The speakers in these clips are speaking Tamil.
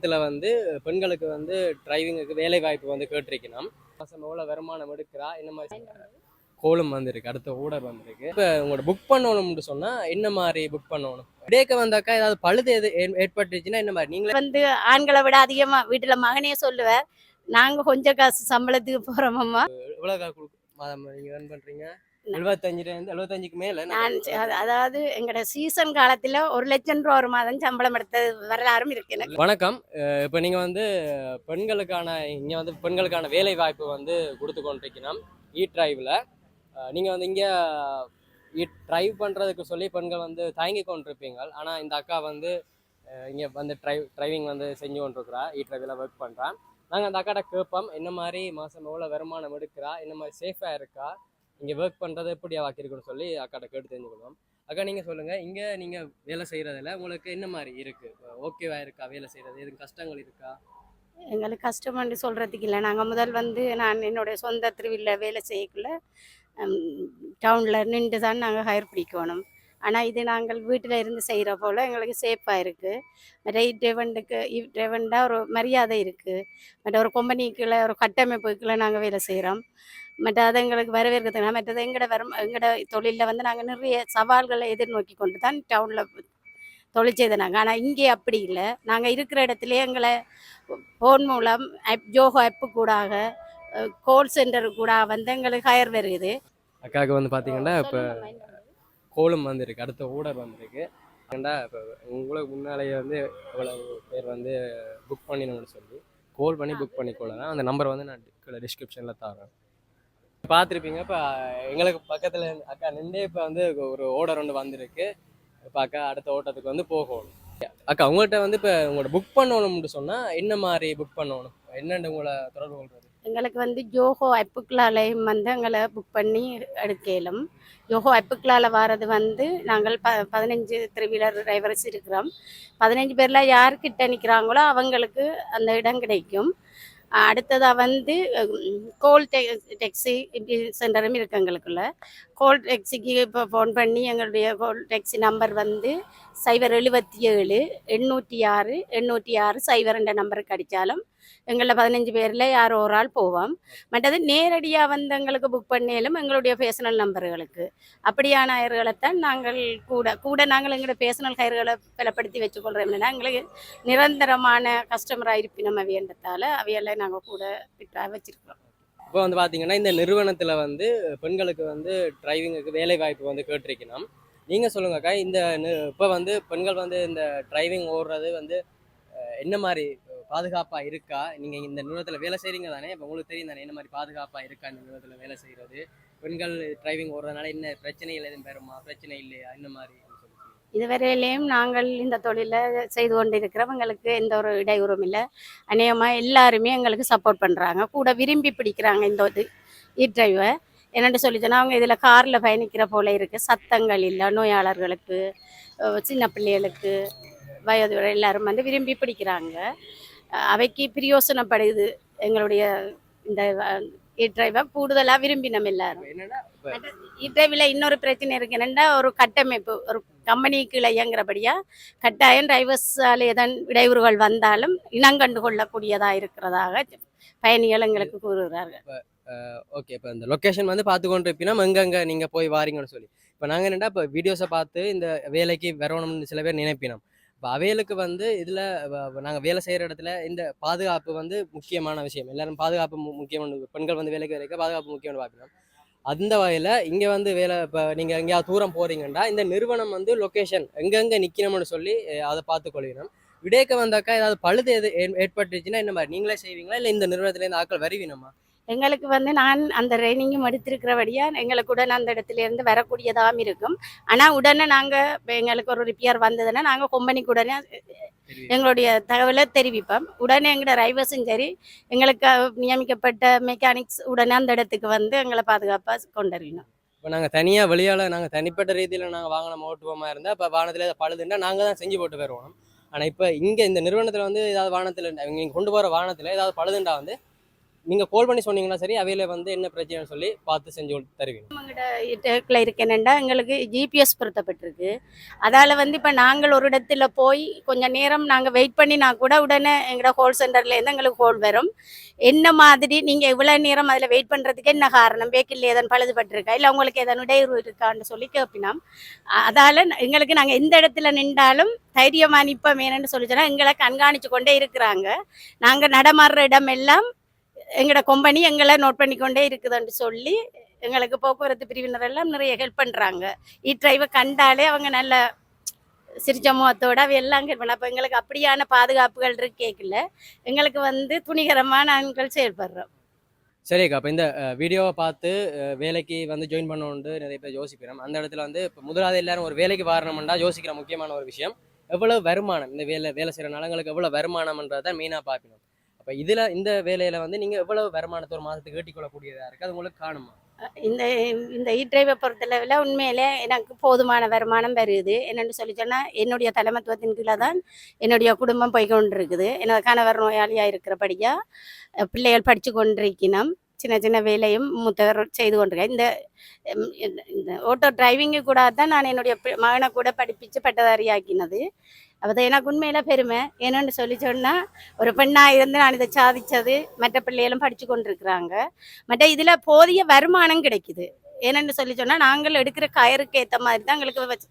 இதில் வந்து பெண்களுக்கு வந்து டிரைவிங்குக்கு வேலை வாய்ப்பு வந்து கேட்டிருக்கணும். மாதம் எவ்வளோ வருமானம் எடுக்கிறா? என்ன மாதிரி கோலம் வந்திருக்கு அடுத்த ஊடர் வந்திருக்கு. இப்போ உங்களோட புக் பண்ணணும்னு சொன்னால் என்ன மாதிரி புக் பண்ணணும்? இடையக்க வந்தாக்கா ஏதாவது பழுது எது ஏற்பட்டுச்சுன்னா என்ன மாதிரி? நீங்களே வந்து ஆண்களை விட அதிகமா வீட்டுல மகனே சொல்லுவார் நாங்க கொஞ்சம் காசு சம்பளத்துக்கு போறோமம்மா எவ்வளோ மாதம் நீங்கள் ரன் பண்ணுறீங்க எழுபத்தஞ்சிலேருந்து எழுபத்தஞ்சுக்கு மேலே நான் அதாவது எங்களோட சீசன் காலத்துல ஒரு லட்சம் ரூபா ஒரு மாதம் சம்பளம் எடுத்த வரலாறும் இருக்கு எனக்கு. வணக்கம். இப்போ நீங்கள் வந்து பெண்களுக்கான இங்கே வந்து பெண்களுக்கான வேலை வாய்ப்பு வந்து கொடுத்து கொண்டிருக்கணும் இ டிரைவில் நீங்கள் வந்து இங்கே ட்ரைவ் பண்ணுறதுக்கு சொல்லி பெண்கள் வந்து தயங்கி கொண்டிருப்பீங்க. ஆனால் இந்த அக்கா வந்து இங்கே வந்து ட்ரைவ் டிரைவிங் வந்து செஞ்சு கொண்டிருக்கிறா. இ டிரைவில் ஒர்க் பண்ணுறான் நாங்கள் அந்த அக்காட்ட கேட்போம் என்ன மாதிரி மாதம் எவ்வளோ வருமானம் எடுக்கிறா? என்ன மாதிரி சேஃபாக இருக்கா? இங்கே ஒர்க் பண்ணுறது எப்படி வாக்கிருக்குன்னு சொல்லி அக்காட்ட கேட்டு தெரிஞ்சுக்கணும். அக்கா நீங்கள் சொல்லுங்கள் இங்கே நீங்கள் வேலை செய்கிறதுல உங்களுக்கு என்ன மாதிரி இருக்குது ஓகேவா இருக்கா? வேலை செய்கிறது எதுவும் கஷ்டங்கள் இருக்கா? எங்களுக்கு கஷ்டம்னு சொல்கிறதுக்கு இல்லை. நாங்கள் முதல் வந்து நான் என்னுடைய சொந்த திருவில்ல வேலை செய்யக்குள்ள டவுனில் நின்று தான் நாங்கள் ஹயர் பிடிக்கணும். ஆனால் இது நாங்கள் வீட்டில் இருந்து செய்கிற போல் எங்களுக்கு சேஃபாக இருக்குது மற்ற ட்ரெவண்டுக்கு ட்ரெவண்டா ஒரு மரியாதை இருக்குது மற்ற ஒரு கம்பெனிக்குள்ளே ஒரு கட்டமைப்புக்குள்ளே நாங்கள் வேலை செய்கிறோம் மற்ற அது எங்களுக்கு வரவேற்கிறதுனா மற்றது எங்களோட வரும் எங்களோட தொழிலில் வந்து நாங்கள் நிறைய சவால்களை எதிர்நோக்கி கொண்டு தான் டவுனில் தொழில் செய்தனாங்க ஆனால் இங்கே அப்படி இல்லை. நாங்கள் இருக்கிற இடத்துலயே எங்களை ஃபோன் மூலம் ஆப் ஜோஹோ ஆப்பு கூடாக கோல் சென்டர் கூட வந்து எங்களுக்கு ஹயர் வருது. அக்காவுக்கு வந்து பார்த்தீங்கன்னா இப்போ கோலம் வந்திருக்கு. அடுத்த ஊடர் வந்திருக்கு. இப்போ உங்களுக்கு முன்னாலேயே வந்து இவ்வளவு பேர் வந்து புக் பண்ணிடணும்னு சொல்லி கால் பண்ணி புக் பண்ணிக்கொள்ளலாம் அந்த நம்பர் வந்து நான் டிஸ்கிரிப்ஷனில் தரேன். பார்த்துருப்பீங்க. இப்போ எங்களுக்கு பக்கத்தில் அக்கா நின்று இப்போ வந்து ஒரு ஓடர் ஒன்று வந்திருக்கு. இப்போ அக்கா அடுத்த ஓட்டத்துக்கு வந்து போகணும். அக்கா உங்கள்கிட்ட வந்து இப்போ உங்களோட புக் பண்ணணும்னு சொன்னால் என்ன மாதிரி புக் பண்ணணும்? என்னென்னு உங்களை தொடர்பு கொள்வது எங்களுக்கு வந்து ஜோஹோ ஆப்புக்களாலையும் வந்து எங்களை புக் பண்ணி எடுக்கலும். ஜோஹோ ஆப்புக்களால் வர்றது வந்து நாங்கள் ப பதினஞ்சு த்ரீ வீலர் டிரைவர்ஸ் இருக்கிறோம் பதினஞ்சு பேரில் யார்கிட்ட நிற்கிறாங்களோ அவங்களுக்கு அந்த இடம் கிடைக்கும். அடுத்ததாக வந்து கோல் டெ டெக்ஸி இப்படி சென்டரும் இருக்கு எங்களுக்குள்ள. கோல் டெக்ஸிக்கு இப்போ ஃபோன் பண்ணி எங்களுடைய கோல் டெக்ஸி நம்பர் வந்து சைபர் எழுபத்தி ஏழு எண்ணூற்றி ஆறு எண்ணூற்றி ஆறு சைபர் என்ற நம்பருக்கு அடித்தாலும் எங்களில் பதினஞ்சு பேரில் யாரோ ஒரு ஆள் போவோம். மற்றது நேரடியாக வந்து எங்களுக்கு புக் பண்ணியாலும் எங்களுடைய பேர்சனல் நம்பர்களுக்கு அப்படியான கயிறுகளைத்தான் நாங்கள் கூட கூட நாங்கள் எங்களோட பேர்சனல் கயிறுகளை பலப்படுத்தி வச்சுக்கொள்கிறோம்னா எங்களுக்கு நிரந்தரமான கஸ்டமராக இருப்பினம் அவையன்றதால அவையெல்லாம் நாங்கள் கூட ஃபிட்டாக வச்சுருக்கிறோம். இப்போ வந்து பார்த்தீங்கன்னா இந்த நிறுவனத்தில் வந்து பெண்களுக்கு வந்து டிரைவிங்குக்கு வேலை வாய்ப்பு வந்து கேட்டிருக்கணும். நீங்கள் சொல்லுங்கக்கா இந்த இப்போ வந்து பெண்கள் வந்து இந்த டிரைவிங் ஓடுறது வந்து என்ன மாதிரி பாதுகாப்பாக இருக்கா? நீங்கள் இந்த நிறுவனத்தில் வேலை செய்கிறீங்க தானே? இப்போ உங்களுக்கு தெரியும் தானே என்ன மாதிரி பாதுகாப்பாக இருக்கா இந்த நிறுவனத்தில் வேலை செய்கிறது பெண்கள் டிரைவிங் ஓடுறதுனால என்ன பிரச்சனைகள் எதுவும் பெறுமா பிரச்சனை இல்லையா? இந்த மாதிரி இதுவரையிலையும் நாங்கள் இந்த தொழிலை செய்து கொண்டிருக்கிறோம் எங்களுக்கு எந்த ஒரு இடையூறும் இல்லை. அநேகமாக எல்லாருமே எங்களுக்கு சப்போர்ட் பண்ணுறாங்க கூட விரும்பி பிடிக்கிறாங்க இந்த இது இ டிரைவை என்னென்னு சொல்லி சொன்னால் அவங்க இதில் காரில் பயணிக்கிற போல இருக்குது சத்தங்கள் இல்லை நோயாளர்களுக்கு சின்ன பிள்ளைகளுக்கு வயது எல்லாரும் வந்து விரும்பி பிடிக்கிறாங்க. அவைக்கு பிரயோசனப்படுது எங்களுடைய இந்த இ டிரைவை கூடுதலாக விரும்பி நம்ம எல்லாரும். என்னன்னா இடைவில இன்னொரு பிரச்சனை இருக்கு. என்னன்னா ஒரு கட்டமைப்பு ஒரு கம்பெனிக்குள்ள இயங்குறபடியா கட்டாயம் டிரைவர்ஸால் ஏதான் இடையூறுகள் வந்தாலும் இனங்கண்டு கொள்ளக்கூடியதா இருக்கிறதாக பயணிகள் எங்களுக்கு கூறுகிறார்கள். ஓகே இப்போ இந்த லொக்கேஷன் வந்து பார்த்து கொண்டு இருப்பினா எங்கெங்கே நீங்கள் போய் வாரீங்கன்னு சொல்லி. இப்போ நாங்கள் என்னடா இப்போ வீடியோஸை பார்த்து இந்த வேலைக்கு வரணும்னு சில பேர் நினைப்பினோம். இப்போ அவையலுக்கு வந்து இதில் நாங்கள் வேலை செய்கிற இடத்துல இந்த பாதுகாப்பு வந்து முக்கியமான விஷயம். எல்லாரும் பாதுகாப்பு முக்கியமான பெண்கள் வந்து வேலைக்கு வரைக்கும் பாதுகாப்பு முக்கியம்னு பார்க்கணும். அந்த வகையில் இங்கே வந்து வேலை இப்போ நீங்கள் எங்கேயாவது தூரம் போகிறீங்கன்னா இந்த நிறுவனம் வந்து லொக்கேஷன் எங்கெங்கே நிற்கணும்னு சொல்லி அதை பார்த்துக்கொள்கிறோம் விடேக்க வந்தாக்கா ஏதாவது பழுது எது ஏற்பட்டுச்சுன்னா என்ன மாதிரி? நீங்களே செய்வீங்களா? இல்லை இந்த நிறுவனத்துலேருந்து ஆட்கள் வருவீனம்மா எங்களுக்கு வந்து நான் அந்த ட்ரைனிங்கும் எடுத்திருக்கிறபடியா எங்களுக்கு உடனே அந்த இடத்துல இருந்து வரக்கூடியதாகவும் இருக்கும். ஆனால் உடனே நாங்கள் எங்களுக்கு ஒரு ரிப்பேர் வந்ததுன்னா நாங்கள் கம்பெனிக்கு உடனே எங்களுடைய தகவலை தெரிவிப்போம். உடனே எங்களோட டிரைவர்ஸும் சரி எங்களுக்கு நியமிக்கப்பட்ட மெக்கானிக்ஸ் உடனே அந்த இடத்துக்கு வந்து எங்களை பாதுகாப்பாக கொண்டறியணும். இப்போ நாங்கள் தனியாக வெளியால் நாங்கள் தனிப்பட்ட ரீதியில் நாங்கள் வாங்கின ஓட்டுவோமா இருந்தால் இப்போ வாகனத்தில் பழுதுன்னா நாங்கள் தான் செஞ்சு போட்டு வருவோம். ஆனால் இப்போ இங்கே இந்த நிறுவனத்தில் வந்து ஏதாவது வாகனத்தில் நீங்கள் கொண்டு போகிற வாகனத்தில் ஏதாவது பழுதுண்டா வந்து நீங்கள் கால் பண்ணி சொன்னீங்கன்னா சரி அவையில வந்து என்ன பிரச்சனைன்னு சொல்லி பார்த்து செஞ்சு தருவீங்க. டேக்கில் இருக்கேனண்டா எங்களுக்கு ஜிபிஎஸ் பொருத்தப்பட்டிருக்கு. அதால் வந்து இப்போ நாங்கள் ஒரு இடத்துல போய் கொஞ்சம் நேரம் நாங்கள் வெயிட் பண்ணினா கூட உடனே எங்களோட ஹோல் சென்டர்லேருந்து எங்களுக்கு ஹோல் வரும். என்ன மாதிரி நீங்கள் இவ்வளோ நேரம் அதில் வெயிட் பண்ணுறதுக்கு என்ன காரணம்? பேக்கில் ஏதன் பழுதுபட்டிருக்கா? இல்லை உங்களுக்கு ஏதன் இடையூறு இருக்கான்னு சொல்லி கேட்பினோம் அதால் எங்களுக்கு நாங்கள் எந்த இடத்துல நின்றாலும் தைரியமாக நிற்போம் ஏன்னு சொல்லி சொன்னால் எங்களை கண்காணித்து கொண்டே இருக்கிறாங்க. நாங்கள் நடமாடுற இடம் எல்லாம் எங்களோட கொம்பனி எங்களை நோட் பண்ணி கொண்டே இருக்குதுன்னு சொல்லி எங்களுக்கு போக்குவரத்து பிரிவினர் எல்லாம் நிறைய ஹெல்ப் பண்ணுறாங்க இ e டிரைவை கண்டாலே அவங்க நல்ல சிரிச்ச முகத்தோட அவ எல்லாம் ஹெல்ப் பண்ண. அப்போ எங்களுக்கு அப்படியான பாதுகாப்புகள் இருக்கு கேட்கல எங்களுக்கு வந்து துணிகரமாக நாங்கள் செயல்படுறோம். சரிக்கா இப்போ இந்த வீடியோவை பார்த்து வேலைக்கு வந்து ஜாயின் பண்ணணுன்ட்டு நிறைய பேர் யோசிக்கிறோம். அந்த இடத்துல வந்து இப்போ முதலாவது எல்லாரும் ஒரு வேலைக்கு வரணும்னா யோசிக்கிற முக்கியமான ஒரு விஷயம். எவ்வளவு வருமானம்? இந்த வேலை வேலை செய்கிற நலங்களுக்கு எவ்வளோ வருமானம்ன்றதை மெயினாக பார்க்கணும். இப்போ இதில் இந்த வேலையில் வந்து நீங்கள் எவ்வளவு வருமானத்தை ஒரு மாதத்துக்கு ஈட்டிக்கொள்ளக்கூடியதாக இருக்குது அது உங்களுக்கு காணுமா? இந்த இந்த இ டிரைவை பொறுத்தளவில் உண்மையிலே எனக்கு போதுமான வருமானம் வருது. என்னென்னு சொல்லி சொன்னால் என்னுடைய தலைமத்துவத்தின் கீழே தான் என்னுடைய குடும்பம் போய் கொண்டிருக்குது. எனது கணவர் நோயாளியாக இருக்கிறபடியாக பிள்ளைகள் படித்து கொண்டிருக்கணும் சின்ன சின்ன வேலையும் மூத்தவர் செய்து கொண்டிருக்கேன் இந்த இந்த- ஓட்டோ டிரைவிங்கு கூட தான் நான் என்னுடைய மகனை கூட படிப்பிச்சு பட்டதாரி ஆக்கினது அப்போ எனக்கு உண்மையில பெருமை. என்னன்னு சொல்லி சொன்னால் ஒரு பெண்ணாக இருந்து நான் இதை சாதிச்சது மற்ற பிள்ளைகளும் படித்து கொண்டிருக்கிறாங்க. மற்ற இதில் போதிய வருமானம் கிடைக்குது. என்னென்னு சொல்லி சொன்னால் நாங்கள் எடுக்கிற கயருக்கு ஏற்ற மாதிரி தான் எங்களுக்கு வச்சு-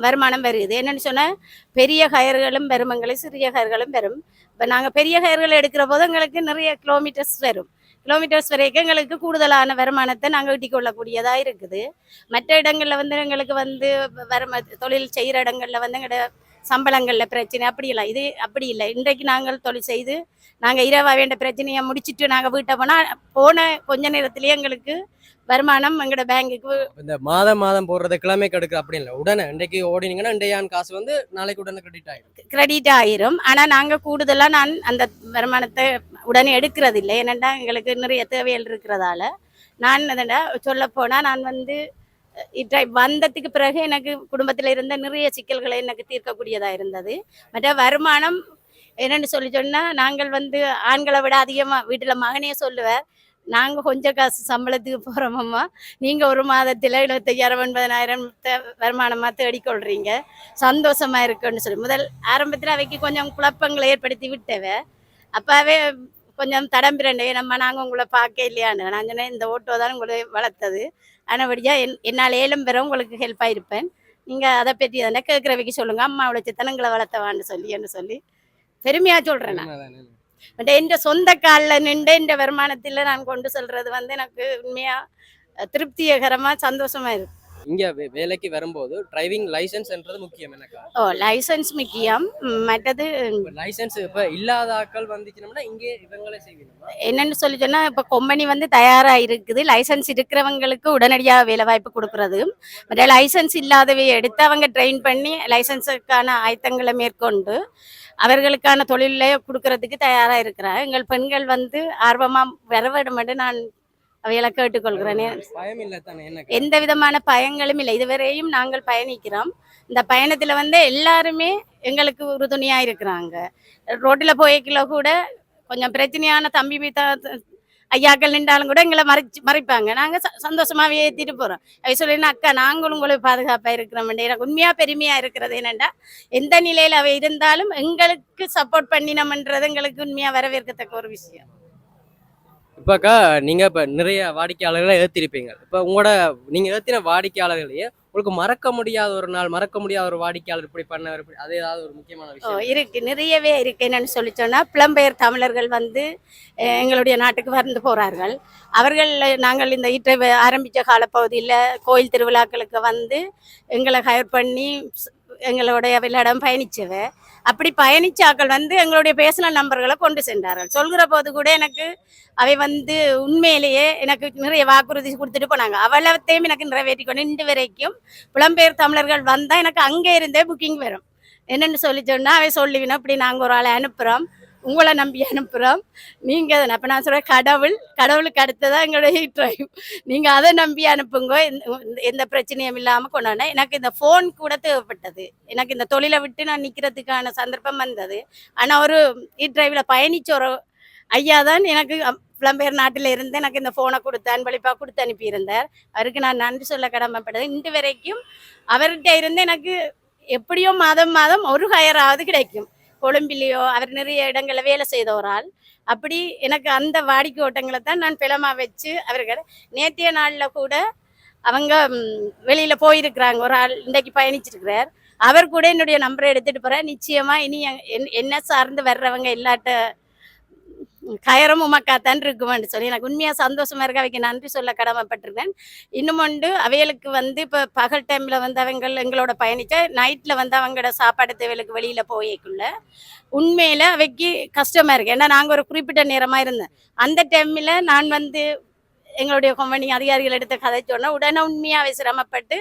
வருமானம் வருது. என்னென்னு சொன்னால் பெரிய கயர்களும் வரும் எங்களுக்கு சிறிய கயர்களும் வரும் இப்போ நாங்கள் பெரிய கயர்கள் எடுக்கிற போது எங்களுக்கு நிறைய கிலோமீட்டர்ஸ் வரும். கிலோமீட்டர்ஸ் வரைக்கும் எங்களுக்கு கூடுதலான வருமானத்தை நாங்கள் ஈட்டிக் கொள்ளக்கூடியதாக இருக்குது. மற்ற இடங்களில் வந்து எங்களுக்கு வந்து வரும தொழில் செய்கிற இடங்களில் வந்து எங்களோட சம்பளங்களில் பிரச்சனை அப்படி இல்லை. இது அப்படி இல்லை. இன்றைக்கு நாங்கள் தொழில் செய்து நாங்கள் இரவா வேண்ட பிரச்சனையை முடிச்சிட்டு நாங்கள் வீட்டை போனால் போன கொஞ்ச நேரத்திலேயே எங்களுக்கு வருமானம் எங்களோட பேங்குக்கு இந்த மாதம் மாதம் போடுறத கிழமைக்கு எடுக்க அப்படி இல்லை. உடனே இன்றைக்கு ஓடினீங்கன்னா இன்றையான் காசு வந்து நாளைக்கு உடனே கிரெடிட் ஆகிடும் கிரெடிட் ஆயிரும். ஆனால் நாங்கள் கூடுதலாக நான் அந்த வருமானத்தை உடனே எடுக்கிறது இல்லை ஏனெண்டா எங்களுக்கு நிறைய தேவைகள் இருக்கிறதால நான் அதண்டா சொல்ல போனால் நான் வந்து இட்டை வந்ததுக்கு பிறகு எனக்கு குடும்பத்தில் இருந்த நிறைய சிக்கல்களை எனக்கு தீர்க்கக்கூடியதாக இருந்தது. மற்ற வருமானம் என்னென்னு சொல்லி சொன்னால் நாங்கள் வந்து ஆண்களை விட அதிகமாக வீட்டில் மகனே சொல்லுவார் நாங்கள் கொஞ்சம் காசு சம்பளத்துக்கு போகிறோமம்மா நீங்கள் ஒரு மாதத்தில் இருபத்தையாயிரம் எண்பதனாயிரம் வருமானமாக தேடிக்கொள்கிறீங்க சந்தோஷமா இருக்குன்னு சொல்லி. முதல் ஆரம்பத்தில் அவைக்கு கொஞ்சம் குழப்பங்களை ஏற்படுத்தி விட்டவ. அப்பாவே கொஞ்சம் தடம்பிரண்டே நம்ம நாங்கள் உங்களை பார்க்க இல்லையான்னு. நான் சொன்னேன் இந்த ஓட்டோ தான் உங்களை வளர்த்தது. ஆனபடியாக என் என்னால் ஏலம் பெற உங்களுக்கு ஹெல்ப்பாக இருப்பேன் நீங்கள் அதை பற்றி தானே கேட்குறவைக்கு சொல்லுங்கள் அம்மாவோட சித்தனங்களை வளர்த்தவான்னு சொல்லி என்று சொல்லி. பெருமையாக சொல்கிறேன் நான். என் சொந்த காலில் நின்று இந்த வருமானத்தில் நான் கொண்டு செல்றது வந்து எனக்கு உண்மையாக திருப்திகரமாக சந்தோஷமாக இருக்கு. இங்க வேலைக்கு வரும்போது டிரைவிங் லைசன்ஸ்ன்றது முக்கியம் எனக்கா ஓ லைசன்ஸ் முக்கியம். மற்றது லைசன்ஸ் இப்ப இல்லாத ஆட்கள் வந்துச்சுனோம்னா இங்கே இவங்களே செய்வீங்களா? என்னன்னு சொல்லி சொன்னா இப்போ கொம்பனி வந்து தயாரா இருக்குது லைசன்ஸ் இருக்கிறவங்களுக்கு உடனடியாக வேலை வாய்ப்பு கொடுக்கறது. மற்ற லைசன்ஸ் இல்லாதவை எடுத்து அவங்க ட்ரெயின் பண்ணி லைசன்ஸுக்கான ஆயத்தங்களை மேற்கொண்டு அவர்களுக்கான தொழிலை கொடுக்கறதுக்கு தயாரா இருக்கிறார் எங்கள் பெண்கள் வந்து ஆர்வமா வர வேண்டும் என்று நான் அவைகளை கேட்டுக்கொள்கிறேன். எந்த விதமான பயங்களும் இல்லை. இதுவரையும் நாங்கள் பயணிக்கிறோம். இந்த பயணத்தில் வந்து எல்லாருமே எங்களுக்கு உறுதுணையாக இருக்கிறாங்க. ரோட்டில் போய்க்கில கூட கொஞ்சம் பிரச்சனையான தம்பி மீத்தா ஐயாக்கள் நின்றாலும் கூட எங்களை மறைச்சு மறைப்பாங்க. நாங்கள் சந்தோஷமாகவே ஏற்றிட்டு போகிறோம் அவை சொல்லினா அக்கா நாங்களும் உங்களுக்கு பாதுகாப்பாக இருக்கிறோம் எனக்கு உண்மையாக பெருமையாக இருக்கிறது என்னென்னா எந்த நிலையில் அவை இருந்தாலும் எங்களுக்கு சப்போர்ட் பண்ணினோம்ன்றது எங்களுக்கு உண்மையாக வரவேற்கத்தக்க ஒரு விஷயம். இப்பக்கா நீங்க இப்ப நிறைய வாடிக்கையாளர்களை ஏத்திருப்பீங்க. இப்ப உங்களோட நீங்க ஏத்தின வாடிக்கையாளர்களையே உங்களுக்கு மறக்க முடியாத ஒரு நாள் மறக்க முடியாத ஒரு வாடிக்கையாளர் இப்படி பண்ணவர் இப்படி அது ஏதாவது ஒரு முக்கியமான விஷயம்? இருக்கு. நிறையவே இருக்கு. என்னன்னு சொல்லி சொன்னா புலம்பெயர் தமிழர்கள் வந்து எங்களுடைய நாட்டுக்கு வந்து போறார்கள். அவர்கள் நாங்கள் இந்த ஈட்டை ஆரம்பித்த காலப்பகுதியில் கோயில் திருவிழாக்களுக்கு வந்து எங்களை ஹயர் பண்ணி எங்களுடைய விளையாடம் பயணிச்சவ. அப்படி பயணிச்சாக்கள் வந்து எங்களுடைய பேசின நம்பர்களை கொண்டு சென்றார்கள். சொல்கிற போது கூட எனக்கு அவை வந்து உண்மையிலேயே எனக்கு நிறைய வாக்குறுதி கொடுத்துட்டு போனாங்க. அவ்வளவத்தையும் எனக்கு நிறைவேற்றி கொண்டு இன்று வரைக்கும் புலம்பெயர் தமிழர்கள் வந்தால் எனக்கு அங்கே இருந்தே புக்கிங் வரும். என்னென்னு சொல்லி சொன்னால் அவை சொல்லுவினா இப்படி நாங்கள் ஒரு ஆளை அனுப்புகிறோம் உங்களை நம்பி அனுப்புகிறோம் நீங்கள் அப்போ நான் சொல்கிறேன் கடவுள் கடவுளுக்கு அடுத்ததான் எங்களுடைய ட்ரைவ் நீங்கள் அதை நம்பி அனுப்புங்க. எந்த- எந்த பிரச்சனையும் இல்லாமல் கொண்டாட எனக்கு இந்த ஃபோன் கூட தேவைப்பட்டது. எனக்கு இந்த தொழிலை விட்டு நான் நிற்கிறதுக்கான சந்தர்ப்பம் வந்தது. ஆனால் ஒரு இ டிரைவில் பயணிச்ச ஒரு ஐயா தான் எனக்கு புலம்பெயர் நாட்டில் இருந்து எனக்கு இந்த ஃபோனை கொடுத்து அன்பளிப்பாக கொடுத்து அனுப்பியிருந்தார். அவருக்கு நான் நன்றி சொல்ல கடமைப்பட்டது. இன்று வரைக்கும் அவர்கிட்ட இருந்து எனக்கு எப்படியோ மாதம் மாதம் ஒரு ஹயராவது கிடைக்கும். கொழும்பிலேயோ அவர் நிறைய இடங்களில் வேலை செய்த ஒரு ஆள். அப்படி எனக்கு அந்த வாடிக்கை ஓட்டங்களை தான் நான் பிளமாக வச்சு அவர்கள் நேற்றைய நாளில் கூட அவங்க வெளியில் போயிருக்கிறாங்க. ஒரு ஆள் இன்றைக்கு பயணிச்சிருக்கிறார். அவர் கூட என்னுடைய நம்பரை எடுத்துகிட்டு போகிறேன் நிச்சயமாக இனி என்- என்ன சார்ந்து வர்றவங்க இல்லாட்ட கயரும் உமக்காத்தான் இருக்குமென்னு சொல்லி எனக்கு உண்மையாக சந்தோஷமாக இருக்க அவைக்கு நன்றி சொல்ல கடமைப்பட்டிருக்கேன் இன்னும் உண்டு அவைகளுக்கு வந்து இப்போ பகல் டைமில் வந்து அவங்க எங்களோட பயணித்தா நைட்டில் வந்து அவங்களோட சாப்பாடு தேவைகளுக்கு வெளியில் போயக்குள்ள உண்மையில் அவைக்கு கஷ்டமாக இருக்குது ஏன்னா நாங்கள் ஒரு குறிப்பிட்ட நேரமாக இருந்தேன் அந்த டைமில் நான் வந்து எங்களுடைய கம்பெனி அதிகாரிகள் எடுத்த கதை சொன்னால் உடனே உண்மையாவே சிரமப்பட்டு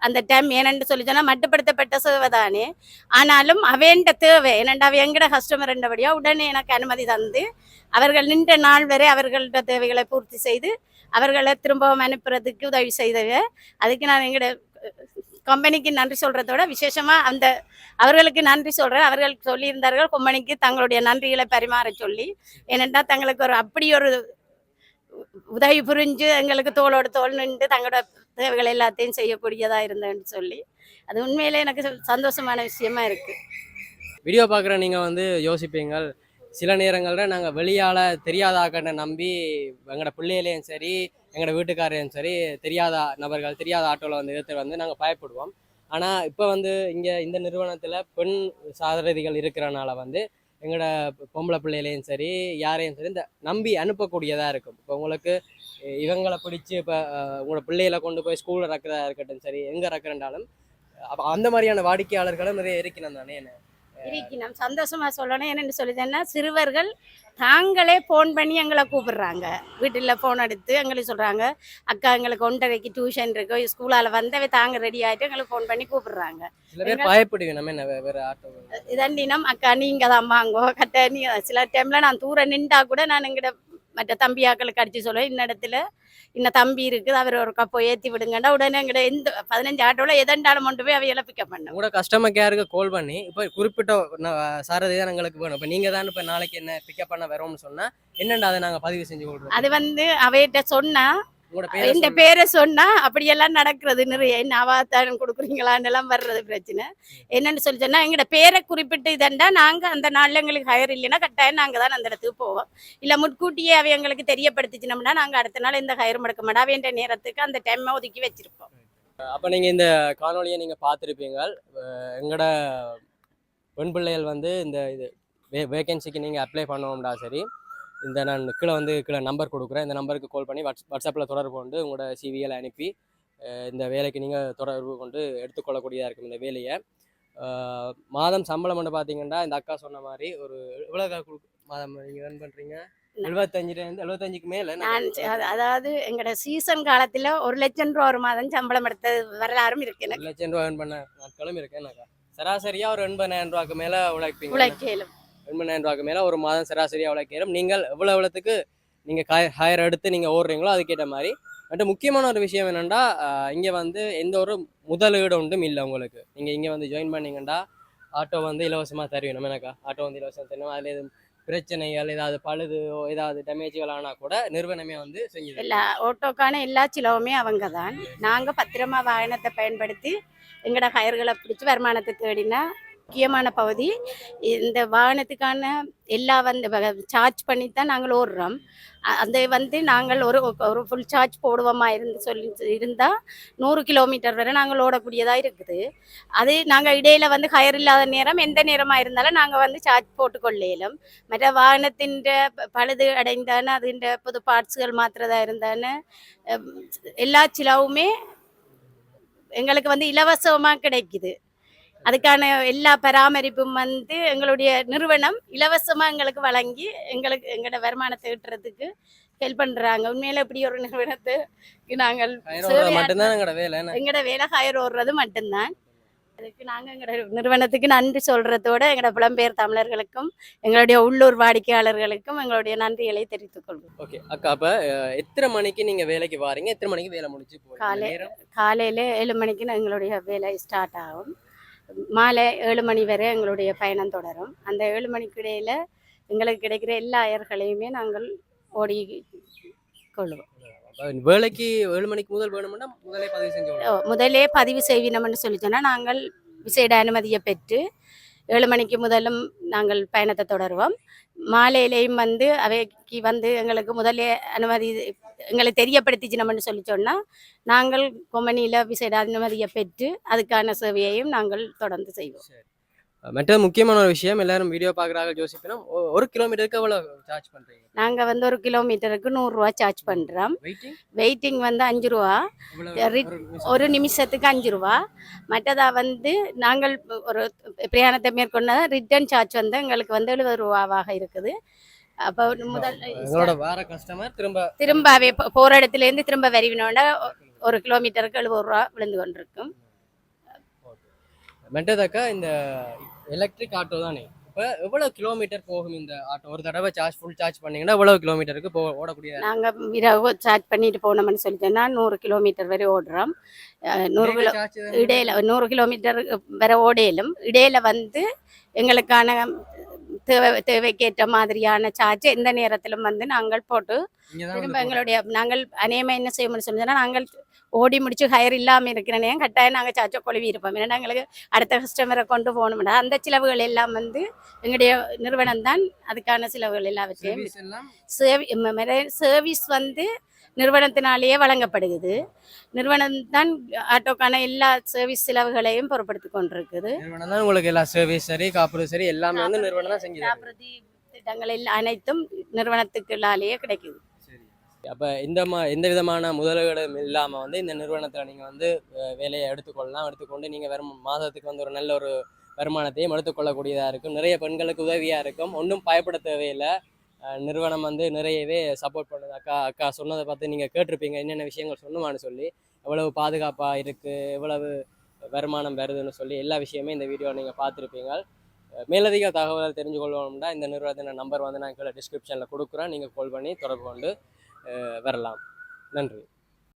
அந்த டைம் ஏனென்று சொல்லி சொன்னால் மட்டுப்படுத்தப்பட்ட சேவை தானே. ஆனாலும் அவேண்ட தேவை ஏனெண்டா அவ எங்கட கஸ்டமர் என்றபடியோ உடனே எனக்கு அனுமதி தந்து அவர்கள் நின்ற நாள் வரை அவர்களோட தேவைகளை பூர்த்தி செய்து அவர்களை திரும்பவும் அனுப்புறதுக்கு உதவி செய்தவ. அதுக்கு நான் எங்கட கம்பெனிக்கு நன்றி சொல்கிறதோட விசேஷமாக அந்த அவர்களுக்கு நன்றி சொல்கிறேன் அவர்கள் சொல்லியிருந்தார்கள் கம்பெனிக்கு தங்களுடைய நன்றிகளை பரிமாற சொல்லி ஏனென்றால் தங்களுக்கு ஒரு அப்படி ஒரு உதவி புரிஞ்சு எங்களுக்கு தோளோடு தோல் நின்று தங்களோட தேவைகள் எல்லாத்தையும் செய்யக்கூடியதா இருந்தேன்னு சொல்லி. அது உண்மையிலே எனக்கு சந்தோஷமான விஷயமா இருக்கு. வீடியோ பார்க்குற நீங்கள் வந்து யோசிப்பீங்கள். சில நேரங்களில் நாங்கள் வெளியால் தெரியாத ஆக்கண்டை நம்பி எங்களோட பிள்ளைகளையும் சரி எங்களோட வீட்டுக்காரையும் சரி தெரியாத நபர்கள் தெரியாத ஆட்டோவில் வந்து எடுத்து வந்து நாங்கள் பயப்படுவோம். ஆனால் இப்போ வந்து இங்கே இந்த நிறுவனத்தில் பெண் சாதரதிகள் இருக்கிறனால வந்து எங்களோட பொம்பளை பிள்ளைகளையும் சரி யாரையும் சரி இந்த நம்பி அனுப்பக்கூடியதாக இருக்கும். இப்போ உங்களுக்கு இவங்களை பிடிச்சி இப்போ உங்களோட பிள்ளைகளை கொண்டு போய் ஸ்கூலில் இறக்குறதா இருக்கட்டும் சரி எங்கே இறக்குறண்டாலும் அப்போ அந்த மாதிரியான வாடிக்கையாளர்களும் நிறைய இருக்கணும் தானே என்ன? இருக்கணும். சந்தோஷமா சொல்லணும். என்னன்னு சொல்லிட்டேன்னா சிறுவர்கள் தாங்களே ஃபோன் பண்ணி எங்களை கூப்பிடுறாங்க. வீட்டில் ஃபோன் எடுத்து எங்களுக்கு சொல்றாங்க. அக்கா எங்களுக்கு ஒன்றரைக்கு டியூஷன் இருக்கு. ஸ்கூலால வந்தவே தாங்க ரெடி ஆயிட்டு எங்களுக்கு ஃபோன் பண்ணி கூப்பிடுறாங்க. சில பேர் பயப்படுவீங்க நம்ம என்ன வே- வேற ஆட்டோ. இதண்டினம் அக்கா நீங்க தான் வாங்கோ கட்ட நீ சில டைம்ல நான் தூரம் நின்றா கூட நான் எங்கிட்ட மற்ற தம்பியாக்களுக்கு அடிச்சு சொல்லுவேன் இந்த இடத்துல இன்ன தம்பி இருக்குது அவர் ஒரு கப்போ ஏத்தி விடுங்கண்டா உடனே எங்கிட்ட எந்த பதினஞ்சு ஆட்டோல எதண்டாலும் கொண்டு போய் அவையெல்லாம் பிக்கப் பண்ண உங்களோட கஸ்டமர் கேருக்கு கால் பண்ணி இப்போ குறிப்பிட்ட சாரதி தான் எங்களுக்கு வேணும். இப்போ நீங்கள் தான் இப்போ நாளைக்கு என்ன பிக்கப் பண்ண வரோம்னு சொன்னால் என்னண்டா அதை நாங்கள் பதிவு செஞ்சு கொடுக்குறோம் அது வந்து அவையிட்ட சொன்னா உங்களோட பேரை இந்த. பேரை சொன்னா அப்படியெல்லாம் நடக்கிறது நிறைய. என்ன அவாத்தான் கொடுக்குறீங்களான்னு எல்லாம் வர்றது பிரச்சனை. என்னன்னு சொல்லி சொன்னா எங்கட பேரை குறிப்பிட்டு இதண்டா நாங்க அந்த நாள்ல எங்களுக்கு ஹயர் இல்லைன்னா கட்டாயம் நாங்க தான் அந்த இடத்துக்கு போவோம். இல்ல முன்கூட்டியே அவை எங்களுக்கு தெரியப்படுத்திச்சினோம்னா நாங்க அடுத்த நாள் இந்த ஹயர் முடக்க மாட்டோம். வேண்டிய நேரத்துக்கு அந்த டைமை ஒதுக்கி வச்சிருப்போம். அப்போ நீங்கள் இந்த காணொலியை நீங்கள் பார்த்துருப்பீங்க எங்களோட பெண் பிள்ளைகள் வந்து இந்த இது வே வேகன்சிக்கு நீங்கள் அப்ளை பண்ணோம்டா சரி. இந்த நான் கீழே வந்து கீழே நம்பர் கொடுக்குறேன். இந்த நம்பருக்கு கால் பண்ணி வாட்ஸ் வாட்ஸ்அப்பில் தொடர்பு கொண்டு உங்களோட சிவியில் அனுப்பி இந்த வேலைக்கு நீங்கள் தொடர்பு கொண்டு எடுத்துக்கொள்ளக்கூடியதாக இருக்கும் இந்த வேலையை. மாதம் சம்பளம் வந்து பார்த்தீங்கன்னா இந்த அக்கா சொன்ன மாதிரி ஒரு எவ்வளோ மாதம் நீங்கள் ரன் பண்ணுறீங்க எழுபத்தஞ்சுலேருந்து எழுபத்தஞ்சுக்கு மேலே நான் அதாவது எங்கட சீசன் காலத்துல ஒரு லட்சம் ரூபா ஒரு மாதம் சம்பளம் எடுத்த வரலாறும் இருக்கு எனக்கு. லட்சம் ரூபா earn பண்ண நாட்களும் இருக்கேன்னாக்கா சராசரியாக ஒரு எண்பதாயிரம் ரூபாய்க்கு மேலே உழைப்பீங்க. உழைக்கலும். எண்பதாயிரம் ரூபாய்க்கு மேலே ஒரு மாதம் சராசரியாக உழைக்கிறோம் நீங்கள் எவ்வளோ எவ்வளோத்துக்கு நீங்கள் காய் ஹயர் எடுத்து நீங்கள் ஓடுறீங்களோ அதுக்கேற்ற மாதிரி. பட் முக்கியமான ஒரு விஷயம் என்னென்னா இங்கே வந்து எந்த ஒரு முதலீடு ஒன்றும் இல்லை உங்களுக்கு. நீங்கள் இங்கே வந்து ஜாயின் பண்ணீங்கன்னா ஆட்டோ வந்து இலவசமாக தருவேன் நம்ம எனக்கா ஆட்டோ வந்து இலவசமாக தரணும் அதில் எதுவும் பிரச்சனைகள் ஏதாவது பழுது ஏதாவது டேமேஜ்கள் ஆனால் கூட நிறுவனமே வந்து செஞ்சு எல்லா ஓட்டோக்கான எல்லா சிலவுமே அவங்க தான் நாங்கள் பத்திரமா வாகனத்தை பயன்படுத்தி எங்களோட கயர்களை பிடிச்சி வருமானத்தை தேடினா முக்கியமான பகுதி. இந்த வாகனத்துக்கான எல்லா வந்து சார்ஜ் பண்ணி தான் நாங்கள் ஓடுறோம். அதை வந்து நாங்கள் ஒரு ஒரு ஃபுல் சார்ஜ் போடுவோமா இருந்து சொல்லி இருந்தால் நூறு கிலோமீட்டர் வரை நாங்கள் ஓடக்கூடியதாக இருக்குது. அது நாங்கள் இடையில வந்து ஹயர் இல்லாத நேரம் எந்த நேரமாக இருந்தாலும் நாங்கள் வந்து சார்ஜ் போட்டுக்கொள்ளையிலும் மற்ற வாகனத்தின் பழுது அடைந்தானு அதுன்ற புது பார்ட்ஸுகள் மாத்திரதா இருந்தான எல்லா சிலவுமே எங்களுக்கு வந்து இலவசமாக கிடைக்குது. அதுக்கான எல்லா பராமரிப்பும் வந்து எங்களுடைய நிறுவனம் இலவசமாக எங்களுக்கு வழங்கி எங்களுக்கு எங்களோட வருமானத்தை ஈட்டுறதுக்கு ஹெல்ப் பண்ணுறாங்க உண்மையில இப்படி ஒரு நிறுவனத்துக்கு நாங்கள் எங்களோட வேலை என்ன? எங்களோட வேலை ஹயர் ஓடுறது மட்டும்தான். அதுக்கு நாங்கள் எங்களோட நிறுவனத்துக்கு நன்றி சொல்றதோட எங்களோட புலம்பெயர் தமிழர்களுக்கும் எங்களுடைய உள்ளூர் வாடிக்கையாளர்களுக்கும் எங்களுடைய நன்றிகளை தெரிவித்துக் கொள்வோம் ஓகே அக்கா அப்போ எத்தனை மணிக்கு நீங்கள் வேலைக்கு வாரீங்க? எத்தனை மணிக்கு வேலை முடிச்சு காலை- காலையில் ஏழு மணிக்கு எங்களுடைய வேலை ஸ்டார்ட் ஆகும். மாலை ஏழு மணி வரை எங்களுடைய பயணம் தொடரும். அந்த ஏழு மணிக்கு இடையில எங்களுக்கு கிடைக்கிற எல்லா அயர்களையுமே நாங்கள் ஓடி கொள்ளுவோம் அப்ப வேலைக்கு ஏழு மணிக்கு முதல் வேணும்னா முதலே பதிவு செஞ்சு ஓ, முதலே பதிவு செய்வினம்னு சொல்லி சொன்னால் நாங்கள் விசேட அனுமதியை பெற்று ஏழு மணிக்கு முதலும் நாங்கள் பயணத்தை தொடருவோம். மாலையிலையும் வந்து அவைக்கு வந்து எங்களுக்கு முதலே அனுமதி எங்களை தெரியப்படுத்திச்சினோம்னு சொல்லி சொன்னால் நாங்கள் கொமனியில் விசேட அனுமதியை பெற்று அதுக்கான சேவையையும் நாங்கள் தொடர்ந்து செய்வோம். மற்றது முக்கியமான ஒரு விஷயம் எல்லாரும் வீடியோ பார்க்குறாங்க யோசிப்பினா ஒ- ஒரு கிலோமீட்டருக்கு எவ்வளோ சார்ஜ் பண்ணுறீங்க நாங்கள் வந்து ஒரு கிலோமீட்டருக்கு நூறுரூவா சார்ஜ் பண்ணுறோம் வெயிட்டிங் வந்து அஞ்சு ரூபா. ஒரு நிமிஷத்துக்கு அஞ்சு ரூபா. மற்றதா வந்து நாங்கள் ஒரு பிரயாணத்தை மேற்கொண்ட ரிட்டர்ன் சார்ஜ் வந்து எங்களுக்கு வந்து எழுபது ரூபாவாக இருக்குது. அப்போ முதல் எங்களோட வார கஸ்டமர் திரும்ப திரும்ப அவை போ- போற இடத்துல இருந்து திரும்ப வருவினோட ஒரு கிலோமீட்டருக்கு எழுபது ரூபா விழுந்து கொண்டிருக்கும். மெட்டதாக்கா இந்த எலக்ட்ரிக் ஆட்டோ தானே. இப்போ எவ்வளோ கிலோமீட்டர் போகும் இந்த ஆட்டோ ஒரு தடவை சார்ஜ் ஃபுல் சார்ஜ் பண்ணீங்கன்னா எவ்வளோ கிலோமீட்டருக்கு போ ஓடக்கூடிய நாங்கள் இரவு சார்ஜ் பண்ணிட்டு போனோம்னு சொல்லி சொன்னால் நூறு கிலோமீட்டர் வரை ஓடுறோம். நூறு கிலோ இடையில நூறு கிலோமீட்டர் வர ஓடையிலும் இடையில வந்து எங்களுக்கான தேவை தேவைக்கேற்ற மாதிரியான சார்ஜ் எந்த நேரத்திலும் வந்து நாங்கள் போட்டு திரும்ப எங்களுடைய நாங்கள் அநேகமாக என்ன செய்யணும்னு சொன்னா நாங்கள் ஓடி முடிச்சு ஹயர் இல்லாமல் இருக்கிற நேரம் கட்டாயம் நாங்கள் சார்ஜை கொழுவி இருப்போம். ஏன்னா எங்களுக்கு அடுத்த கஸ்டமரை கொண்டு போகணும்னா அந்த செலவுகள் எல்லாம் வந்து எங்களுடைய நிறுவனம் தான் அதுக்கான செலவுகள் எல்லாவற்றையும் சர்வீஸ் வந்து நிறுவனத்தினாலேயே வழங்கப்படுகிறது. நிறுவனம் தான் ஆட்டோக்கான எல்லா சர்வீஸ் செலவுகளையும் பொருட்படுத்தி கொண்டிருக்குது. நிறுவனம் தான் உங்களுக்கு எல்லா சர்வீஸ் சரி காப்புறுதி சரி எல்லாமே வந்து நிறுவனம் தான் செஞ்சு திட்டங்கள் அனைத்தும் நிறுவனத்துக்குள்ளாலேயே கிடைக்குது. அப்போ இந்த மா எந்த விதமான முதலீடும் இல்லாமல் வந்து இந்த நிறுவனத்தில் நீங்கள் வந்து வேலையை எடுத்துக்கொள்ளலாம் எடுத்துக்கொண்டு நீங்கள் வெறும் மாதத்துக்கு வந்து ஒரு நல்ல ஒரு வருமானத்தையும் எடுத்துக்கொள்ளக்கூடியதாக இருக்கும். நிறைய பெண்களுக்கு உதவியாக இருக்கும். ஒன்றும் பயப்பட தேவையில்லை. நிறுவனம் வந்து நிறையவே சப்போர்ட் பண்ணுது. அக்கா அக்கா சொன்னதை பார்த்து நீங்கள் கேட்டிருப்பீங்க. என்னென்ன விஷயங்கள் சொன்னமான்னு சொல்லி எவ்வளவு பாதுகாப்பாக இருக்குது எவ்வளவு வருமானம் வருதுன்னு சொல்லி எல்லா விஷயமே இந்த வீடியோவை நீங்கள் பார்த்துருப்பீங்க. மேலதிக தகவல் தெரிஞ்சு கொள்ளணும்னா இந்த நிறுவனத்தின் நம்பர் வந்து நான் கீழே டிஸ்கிரிப்ஷனில் கொடுக்குறேன். நீங்கள் கால் பண்ணி தொடர்பு கொண்டு வரலாம். நன்றி.